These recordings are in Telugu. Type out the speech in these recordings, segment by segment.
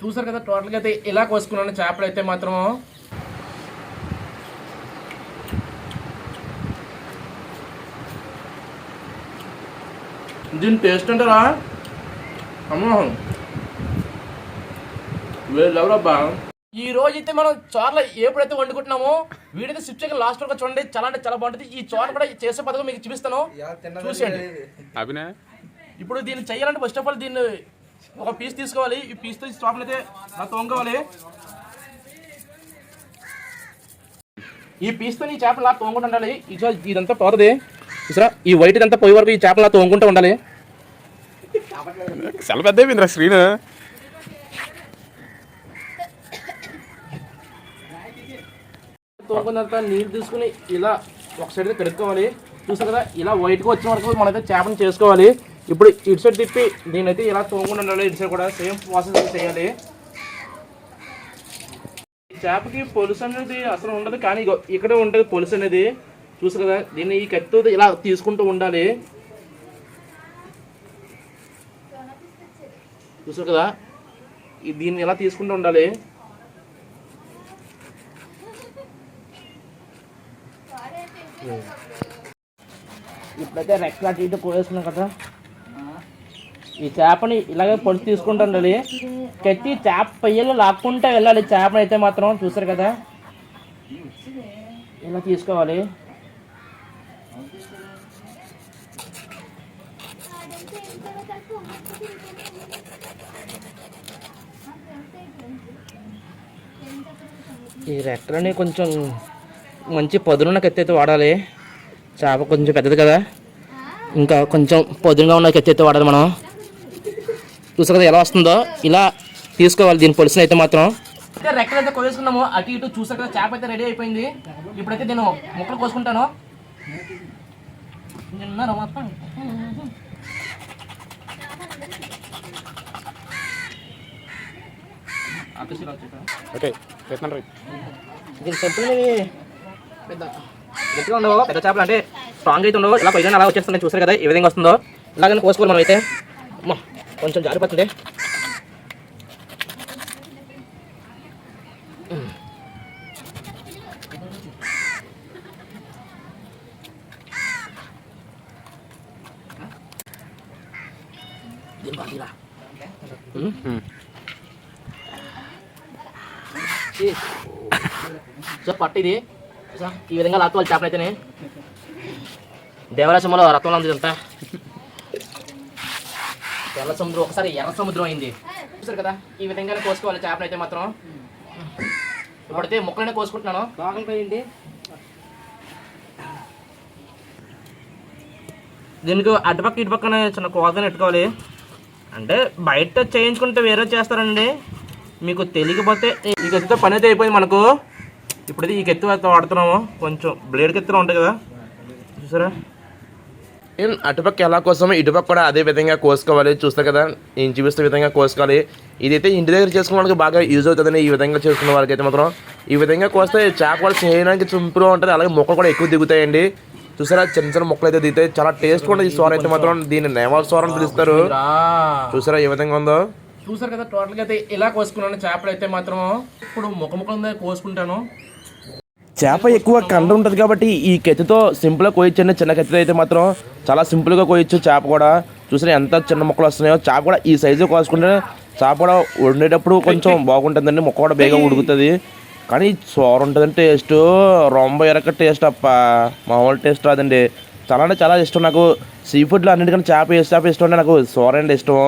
చూసారు కదా టోటల్గా అయితే ఇలా కోసుకున్నాను. చేపలు అయితే మాత్రం దీని టేస్ట్ అంటారా? అమ్మో. వేరు లెవరబ్బా ఈ రోజు అయితే మనం చోర్ల ఎప్పుడైతే వండుకుంటున్నామో వీడైతే స్విచ్ చేయగా లాస్ట్ వరకు చూడండి చాలా అంటే చాలా బాగుంటుంది. ఈ చోర కూడా చేసే పథకం మీకు చూపిస్తాను. చూసేయండి. అభినా ఇప్పుడు దీన్ని చేయాలంటే ఫస్ట్ ఆఫ్ ఆల్ దీన్ని ఒక పీస్ తీసుకోవాలి. ఈ పీస్తో స్టాప్ అయితే నా తోముకోవాలి. ఈ పీస్తో ఈ చేపలు ఇలా తోముకుంటూ ఉండాలి. ఇదంతా పోతుంది చూసారా? ఈ వైట్ ఇదంతా పోయే వరకు ఈ చేపలు ఇలా తోముకుంటూ ఉండాలి. చాలా పెద్ద స్క్రీన్ తోముకున్న తర్వాత నీళ్ళు తీసుకుని ఇలా ఒక సైడ్ అయితే కడుక్కోవాలి. చూసారు కదా ఇలా వైట్గా వచ్చిన వరకు మనమైతే చేపను చేసుకోవాలి. ఇప్పుడు ఇటు సైడ్ తిప్పి దీని ఇలా తోముకుండా ఉండాలి. ఇటు సైడ్ కూడా సేమ్ ప్రాసెస్ చేయాలి. ఈ చేపకి పొలుసు అనేది అసలు ఉండదు కానీ ఇక్కడే ఉంటుంది పొలుసు అనేది. చూసారు కదా దీన్ని ఈ కత్తితో ఇలా తీసుకుంటూ ఉండాలి. చూసారు కదా దీన్ని ఇలా తీసుకుంటూ ఉండాలి. Hmm. ఇప్పుడైతే రెక్కలు అటు ఇటు పోయేస్తున్నాం కదా. ఈ చేపని ఇలాగే పొడి తీసుకుంటుండాలి కత్తి చేప పెయ్యలు లాక్కుంటే వెళ్ళాలి. చేపని అయితే మాత్రం చూసారు కదా. ఇలా తీసుకోవాలి. ఈ రెక్కలని కొంచెం మంచి పదునున్న కత్తి అయితే వాడాలి. చేప కొంచెం పెద్దది కదా. ఇంకా కొంచెం పొద్దునగా ఉన్న కత్తి అయితే వాడాలి మనం. చూసారు కదా ఎలా వస్తుందో? ఇలా తీసుకోవాలి దీని పొలుసుని అయితే మాత్రం. అయితే రెక్కలు అయితే కోసుకున్నాము అటు ఇటు చూసారు కదా చేప అయితే రెడీ అయిపోయింది. ఇప్పుడైతే నేను ముక్కలు కోసుకుంటాను. నిన్న వచ్చేట ఓకే చెప్పులు పెద్ద గట్టిగా ఉండవు పెద్ద చేపలు అంటే స్ట్రాంగ్ అయితే ఉండవు. ఇలా పైన అలా వచ్చేస్తుంది. చూసారు కదా ఏ విధంగా వస్తుందో. ఇలాగని కోసుకోవాలి మనం అయితే. అమ్మా కొంచెం జారిపోతుంది సో ఈ విధంగా లాక్కోవాలి చేపలు అయితేనే. దేవరాశంలో రత్నంలో ఉంది ఇదంతా. తెల్ల సముద్రం ఒకసారి ఎర్ర సముద్రం అయింది. చూసారు కదా? ఈ విధంగానే కోసుకోవాలి చేపలు అయితే మాత్రం. ఇప్పుడైతే ముక్కలనే కోసుకుంటున్నాను. బాగుంటాయండి దీనికి అటుపక్క ఇటు పక్కన చిన్న కోతని పెట్టుకోవాలి. అంటే బయట చేయించుకుంటే వేరే చేస్తారండి. మీకు తెలియకపోతే ఈ కత్తితో పని అయితే అయిపోయింది మనకు. ఇప్పుడైతే ఈ కత్తి వాడుతున్నాము. కొంచెం బ్లేడ్ కత్తిలో ఉంటాయి కదా. చూసారా? అటుపక్క ఎలా కోసమో ఇటుపక్క కూడా అదే విధంగా కోసుకోవాలి. చూస్తారు కదా నేను చూపిస్తున్న విధంగా కోసుకోవాలి. ఇదైతే ఇంటి దగ్గర చేసుకున్న వాళ్ళకి బాగా యూజ్ అవుతుందని ఈ విధంగా చేసుకున్న వాళ్ళకి అయితే మాత్రం ఈ విధంగా కోస్తే చేప కూడా చేయడానికి చుంపులో ఉంటుంది. అలాగే మొక్కలు కూడా ఎక్కువ దిగుతాయండి. చూసారా చిన్న చిన్న మొక్కలు అయితే దిగుతాయి. చాలా టేస్ట్ ఉంటుంది ఈ సోర అయితే మాత్రం. దీన్ని నేవాల సోర అని పిలుస్తారు. చూసారా ఏ విధంగా ఉందో? చూసారు కదా టోటల్గా అయితే ఇలా కోసుకున్నాను. చేపలు అయితే మాత్రం ఇప్పుడు ముఖ ముఖం కోసుకుంటాను. చేప ఎక్కువ కండ ఉంటుంది కాబట్టి ఈ కత్తితో సింపుల్గా కోయచ్చండి. చిన్న కత్తితో అయితే మాత్రం చాలా సింపుల్గా కోయచ్చు చేప కూడా. చూసిన ఎంత చిన్న ముక్కలు వస్తున్నాయో చేప కూడా ఈ సైజు కోసుకుంటే చేప కూడా వండేటప్పుడు కొంచెం బాగుంటుందండి. ముక్క కూడా బేగా ఉడుకుతుంది. కానీ సోర ఉంటుందండి టేస్ట్ రొంబ ఎరక టేస్ట్ అప్ప. మామూలు టేస్ట్ రాదండి. చాలా అంటే చాలా ఇష్టం నాకు. సీ ఫుడ్లో అన్నిటికన్నా చేప ఏ చేప ఇష్టం అంటే నాకు సోర అంటే ఇష్టం.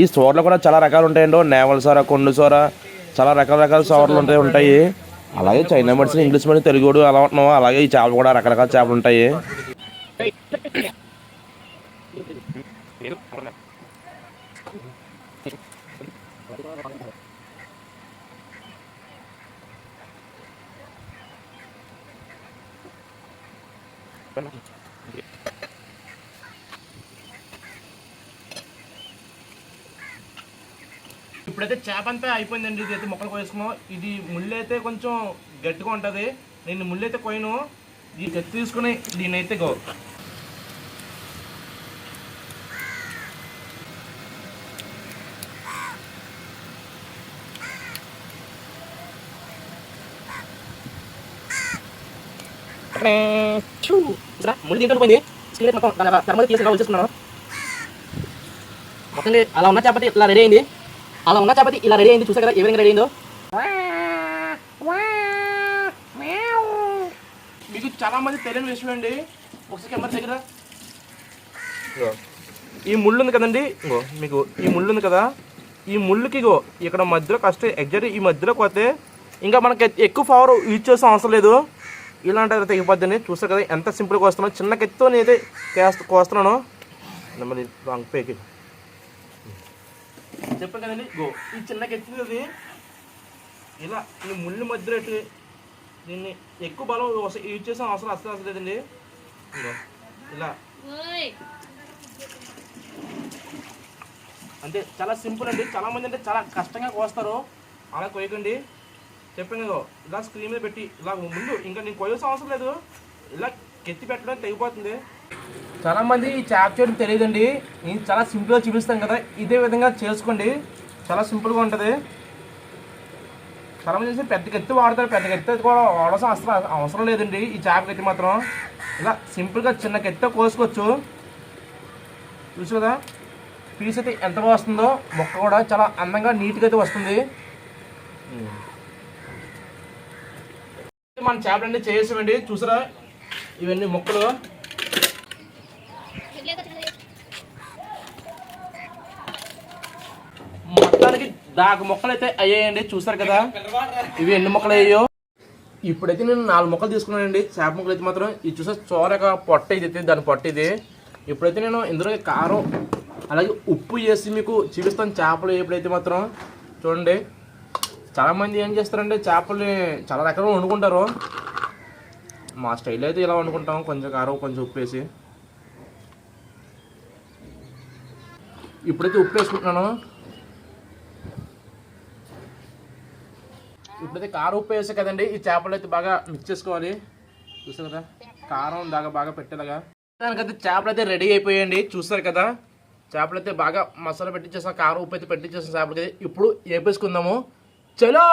ఈ సోరలో కూడా చాలా రకాలు ఉంటాయండి. నేవల సోర కొండు సోర చాలా రకాల రకాల సోరలు ఉంటాయి ఉంటాయి. అలాగే చైనా మెడిసిన్ ఇంగ్లీష్ మెడిసిన్ తెలుగుడు అలా ఉంటున్నాము అలాగే ఈ చేపలు కూడా రకరకాల చేపలు ఉంటాయి. ఇప్పుడైతే చేప అంతా అయిపోయిందండి. ఇది అయితే మొక్కలు కోసుకున్నాం ఇది ముళ్ళు అయితే కొంచెం గట్టిగా ఉంటుంది. నేను ముళ్ళు అయితే కోయను. ఈ కత్తి తీసుకుని దీని అయితే గో ముళ్ళు దీంట్లో పోయింది. మొత్తం దాని తెరమది తీసి ఇలా మొత్తం అలా ఉన్న చేపట్టి ఇట్లా రెడీ అయింది. అలా ఉన్న చపాతి? ఇలా రెడీ అయింది? చూసా కదా? ఏ విధంగా రెడీ అయిందో? మీకు చాలా మంది తెలియని విషయం అండి ఒకసారి కెమెరా దగ్గర. ఈ ముళ్ళు ఉంది కదండి? ఇంకో మీకు ఈ ముళ్ళు ఉంది కదా? ఈ ముళ్ళుకి ఇగో ఇక్కడ మధ్యలో కష్టం ఎగ్జాక్ట్ ఈ మధ్యలో పోతే ఇంకా మనకి ఎక్కువ పవర్ యూజ్ చేసిన అవసరం లేదు. ఇలాంటి తెగిపోద్దని చూస్తారు కదా? ఎంత సింపుల్గా వస్తున్నాను చిన్న కెత్తితో నేనైతే కేస్త కోస్తున్నాను. నెమ్మది రాంగ్ పేకి చెప్పాను కదండి? గో ఈ చిన్న కెత్తి అది ఇలా ఈ ముళ్ళు మధ్యలో ఎట్టి దీన్ని ఎక్కువ బలం యూజ్ చేసిన అవసరం అసలు అసలు లేదండి. ఇలా. అంటే చాలా సింపుల్ అండి. చాలా మంది అంటే చాలా కష్టంగా కోస్తారు. అలా కోయకండి చెప్పాను కదా ఇలా స్క్రీన్ మీద పెట్టి ఇలా ముందు ఇంకా నేను కోయాల్సిన అవసరం లేదు. ఇలా కెత్తి పెట్టడం తెగిపోతుంది. చాలా మంది ఈ చాప్ చేయడం తెలియదండి. నేను చాలా సింపుల్గా చూపిస్తాను కదా. ఇదే విధంగా చేసుకోండి. చాలా సింపుల్గా ఉంటుంది. చాలా మంది చేసి పెద్ద కత్తి వాడతారు పెద్ద కత్తి కూడా వాడాల్సిన అవసరం అవసరం లేదండి ఈ చేప కత్తి మాత్రం. ఇలా సింపుల్గా చిన్న కత్తి కోసుకోవచ్చు. చూసు కదా పీస్ అయితే ఎంత బాగా వస్తుందో మొక్క కూడా చాలా అందంగా నీట్గా అయితే వస్తుంది. మన చేపలన్నీ చేసామండి చూసారా? ఇవన్నీ మొక్కలు. మొత్తానికి దాకా మొక్కలు అయితే అయ్యాయండి చూసారు కదా? ఇవి ఎన్ని మొక్కలు అయ్యాయో? ఇప్పుడైతే నేను నాలుగు మొక్కలు తీసుకున్నానండి చేప మొక్కలు అయితే మాత్రం. ఇది చూసే చోరక పొట్ట ఇది అయితే దాని పొట్ట ఇది. ఇప్పుడైతే నేను ఇందులో కారం అలాగే ఉప్పు వేసి మీకు చూపిస్తాను చేపలు ఎప్పుడైతే మాత్రం. చూడండి చాలామంది ఏం చేస్తారంటే చేపల్ని చాలా రకాలుగా వండుకుంటారు. మా స్టైల్ అయితే ఇలా వండుకుంటాం. కొంచెం కారం కొంచెం ఉప్పు వేసి. ఇప్పుడైతే ఉప్పు వేసుకుంటున్నాను. ఇప్పుడైతే కారం ఉప్పు వేసా కదండి. ఈ చేపలు అయితే బాగా మిక్స్ చేసుకోవాలి. చూసారు కదా? కారం దాకా బాగా పెట్టేలాగా. దానికైతే చేపలు అయితే రెడీ అయిపోయాయండి. చూస్తారు కదా? చేపలు అయితే బాగా మసాలా పెట్టించేసాం కారం ఉప్పు అయితే పెట్టించేసాం చేపలకి. ఇప్పుడు వేపేసుకుందాము చలో!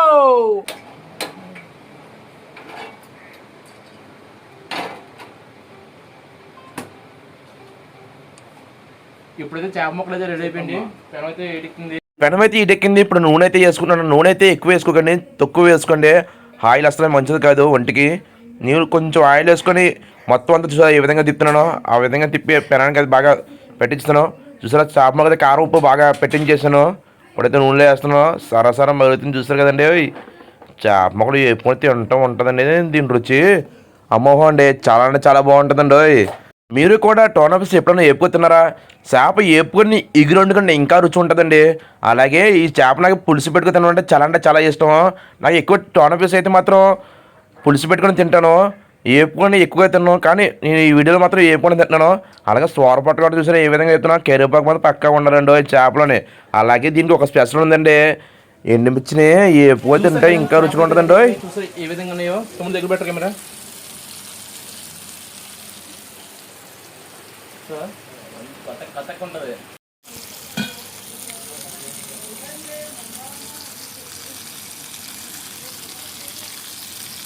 ఇప్పుడైతే చేప అయితే రెడీ అయిపోయింది. పెనం అయితే ఎడికింది పెనం అయితే ఇప్పుడు నూనె అయితే వేసుకున్నాను నూనె అయితే ఎక్కువ వేసుకోకండి. తక్కువ వేసుకోండి. ఆయిల్ అసలు మంచిది కాదు ఒంటికి. నీరు కొంచెం ఆయిల్ వేసుకొని మొత్తం అంతా చూసారా ఏ విధంగా తిప్పుతున్నానో. ఆ విధంగా తిప్పి పెనానికి అది బాగా పెట్టించుతాను చూసారా చేప మొక్క కారం ఉప్పు బాగా పెట్టించేసాను. ఇప్పుడైతే నూనెలో వేస్తున్నాను. సరసర మరుగుతుంది. చూస్తారు కదండి. ఓయ్. చేప మొక్కలు ఎప్పుడు తింటూ ఉంటుందండి దీని రుచి. అమ్మోహం అండి చాలా అంటే చాలా బాగుంటుందండి. ఓయ్. మీరు కూడా టోనఫిస్ ఎప్పుడైనా ఏపుకుతున్నారా చేప ఏపుకొని ఎగురు వండుకుంటే ఇంకా రుచి ఉంటుందండి. అలాగే ఈ చేప నాకు పులుసు పెట్టుకుని తినడం అంటే చాలా అంటే చాలా ఇష్టం. నాకు ఎక్కువ టోనఫిస్ అయితే మాత్రం పులుసు పెట్టుకొని తింటాను. ఏపుకొని ఎక్కువగా తిన్నాను కానీ నేను ఈ వీడియోలో మాత్రం ఏపుకొని తింటున్నాను. అలాగే సోర పట్టు కూడా చూసారా? ఏ విధంగా చెప్తున్నా కరివేపాకు మాత్రం పక్కా ఉండాలండి ఈ చేపలోనే. అలాగే దీనికి ఒక స్పెషల్ ఉందండి. ఎండుమిర్చిని ఏపుకొని తింటే ఇంకా రుచిగా ఉంటుందండి ఏ విధంగా ఉన్నాయో? దగ్గర పెట్టరు కెమెరా? ఉంటుంది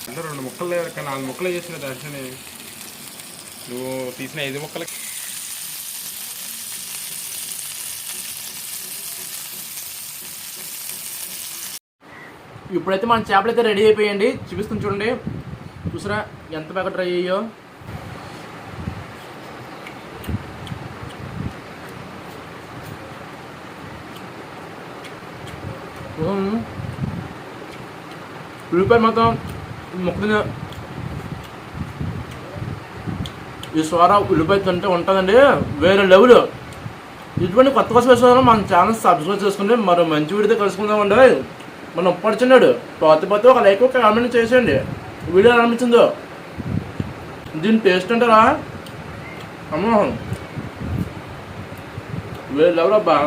అంటే రెండు ముక్కలు లేవు నాలుగు ముక్కలు చేసిన దర్శని. నువ్వు తీసిన ఐదు ముక్కలకి ఇప్పుడైతే మన చేపలు అయితే రెడీ అయిపోయండి చూపిస్తుంది చూడండి. చూసారా? ఎంత బాగా ట్రై అయ్యో? ఉల్లిపాయ మొత్తం మొక్కలు ఈ సోర ఉల్లిపాయ తింటే ఉంటుందండి వేరే లెవెల్ ఇటువంటి కొత్త కొత్త విషయాలు మన ఛానల్ సబ్స్క్రైబ్ చేసుకుంటే మరో మంచి వీడితో కలుసుకుందామండి మనం ఒప్పడుచున్నాడు పోతే పోతే ఒక లైక్ ఒక కామెంట్ చేసేయండి వీడియో అనిపించిందో దీని టేస్ట్ అంటారా అమ్మో వేరే లెవెల్ అబ్బా